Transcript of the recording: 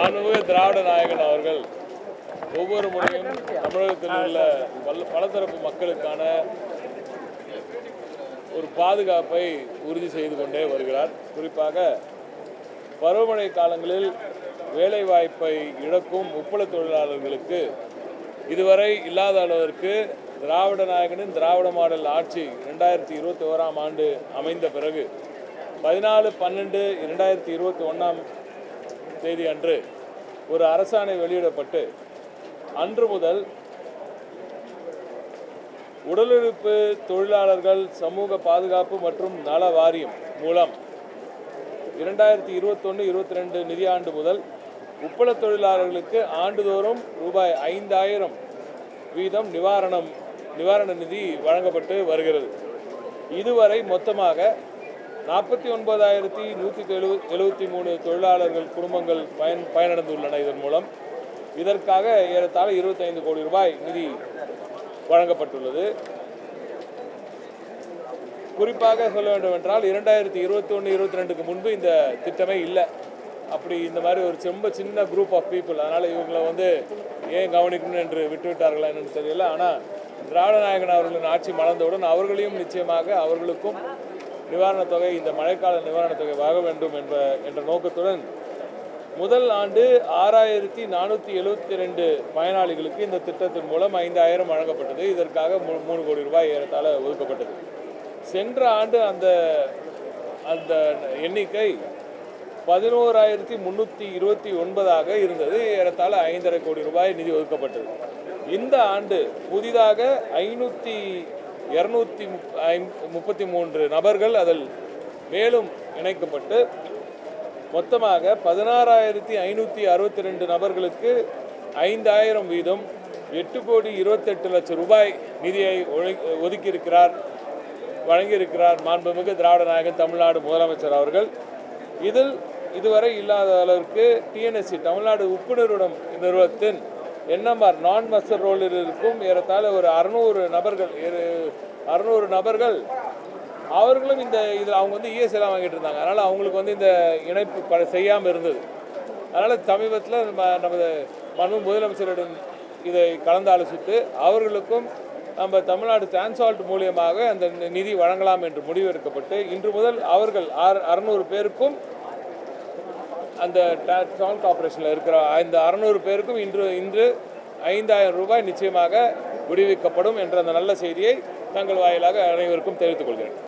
மாண்புமிகு திராவிட நாயகன் அவர்கள் ஒவ்வொரு முறையும் தமிழகத்தில் உள்ள பல பலதரப்பு மக்களுக்கான ஒரு பாதுகாப்பை உறுதி செய்து கொண்டே வருகிறார். குறிப்பாக பருவமழை காலங்களில் வேலைவாய்ப்பை இழக்கும் உப்பள தொழிலாளர்களுக்கு இதுவரை இல்லாத அளவிற்கு திராவிட நாயகனின் திராவிட மாடல் ஆட்சி ரெண்டாயிரத்தி இருபத்தி ஓராம் ஆண்டு அமைந்த பிறகு பதினாலு பன்னெண்டு இரண்டாயிரத்தி இருபத்தி ஒன்றாம் தேதி அன்று ஒரு அரசாணை வெளியிடப்பட்டு அன்று முதல் உடலுறுப்பு தொழிலாளர்கள் சமூக பாதுகாப்பு மற்றும் நல வாரியம் மூலம் இரண்டாயிரத்தி இருபத்தொன்று இருபத்தி ரெண்டு நிதியாண்டு முதல் உப்பள தொழிலாளர்களுக்கு ஆண்டுதோறும் ரூபாய் ஐந்தாயிரம் வீதம் நிவாரணம் நிவாரண நிதி வழங்கப்பட்டு வருகிறது. இதுவரை மொத்தமாக நாற்பத்தி ஒன்பதாயிரத்தி நூற்றி எழு எழுபத்தி மூணு தொழிலாளர்கள் குடும்பங்கள் பயன் பயனடைந்துள்ளன இதன் மூலம். இதற்காக ஏறத்தாழ இருபத்தைந்து கோடி ரூபாய் நிதி வழங்கப்பட்டுள்ளது. குறிப்பாக சொல்ல வேண்டும் என்றால் இரண்டாயிரத்தி இருபத்தி ஒன்று இருபத்தி ரெண்டுக்கு முன்பு இந்த திட்டமே இல்லை. அப்படி இந்த மாதிரி ஒரு ரொம்ப சின்ன குரூப் ஆஃப் பீப்புள் அதனால் இவங்களை வந்து ஏன் கவனிக்கணும் என்று விட்டுவிட்டார்களா என்னன்னு தெரியல. ஆனால் திராவிட நாயகன் அவர்களின் ஆட்சி மலர்ந்தவுடன் அவர்களையும் நிச்சயமாக அவர்களுக்கும் நிவாரணத் தொகை இந்த மழைக்கால நிவாரணத் தொகை வாங்க வேண்டும் என்ற என்ற நோக்கத்துடன் முதல் ஆண்டு ஆறாயிரத்தி நானூற்றி எழுபத்தி ரெண்டு பயனாளிகளுக்கு இந்த திட்டத்தின் மூலம் ஐந்தாயிரம் வழங்கப்பட்டது. இதற்காக மூணு கோடி ரூபாய் ஏறத்தாழ ஒதுக்கப்பட்டது. சென்ற ஆண்டு அந்த அந்த எண்ணிக்கை பதினோராயிரத்தி முந்நூற்றி இருபத்தி ஒன்பதாக இருந்தது. ஏறத்தாழ ஐந்தரை கோடி ரூபாய் நிதி ஒதுக்கப்பட்டது. இந்த ஆண்டு புதிதாக ஐநூற்றி இரநூத்தி முப்பத்தி மூன்று நபர்கள் அதில் மேலும் இணைக்கப்பட்டு மொத்தமாக பதினாறாயிரத்தி ஐநூற்றி அறுபத்தி ரெண்டு நபர்களுக்கு ஐந்தாயிரம் வீதம் எட்டு கோடி இருபத்தெட்டு லட்சம் ரூபாய் நிதியை ஒதுக்கியிருக்கிறார் வழங்கியிருக்கிறார் மாண்புமிகு திராவிட நாயகன் தமிழ்நாடு முதலமைச்சர் அவர்கள். இதில் இதுவரை இல்லாத அளவிற்கு டிஎன்எஸ்சி தமிழ்நாடு உப்பு நிறுவனம் நிறுவனத்தின் என்எம்ஆர் நான் மஸ்டர் ரோலில் இருக்கும். ஏறத்தாழ ஒரு அறுநூறு நபர்கள் அறுநூறு நபர்கள். அவர்களும் இந்த இதில் அவங்க வந்து இஎஸ்ஐலாம் வாங்கிட்டு இருந்தாங்க. அதனால் அவங்களுக்கு வந்து இந்த இணைப்பு ப செய்யாமல் இருந்தது. அதனால் சமீபத்தில் நம்ம நமது மனு முதலமைச்சரிடம் இதை கலந்து ஆலோசித்து அவர்களுக்கும் நம்ம தமிழ்நாடு டிரான்சால்ட் மூலியமாக அந்த நி- நிதி வழங்கலாம் என்று முடிவெடுக்கப்பட்டு இன்று முதல் அவர்கள் ஆறு அறுநூறு பேருக்கும் அந்த டான் கார்பரேஷனில் இருக்கிற இந்த அறநூறு பேருக்கும் இன்று இன்று ஐந்தாயிரம் ரூபாய் நிச்சயமாக விடுவிக்கப்படும் என்ற அந்த நல்ல செய்தியை தங்கள் வாயிலாக அனைவருக்கும் தெரிவித்துக் கொள்கிறேன்.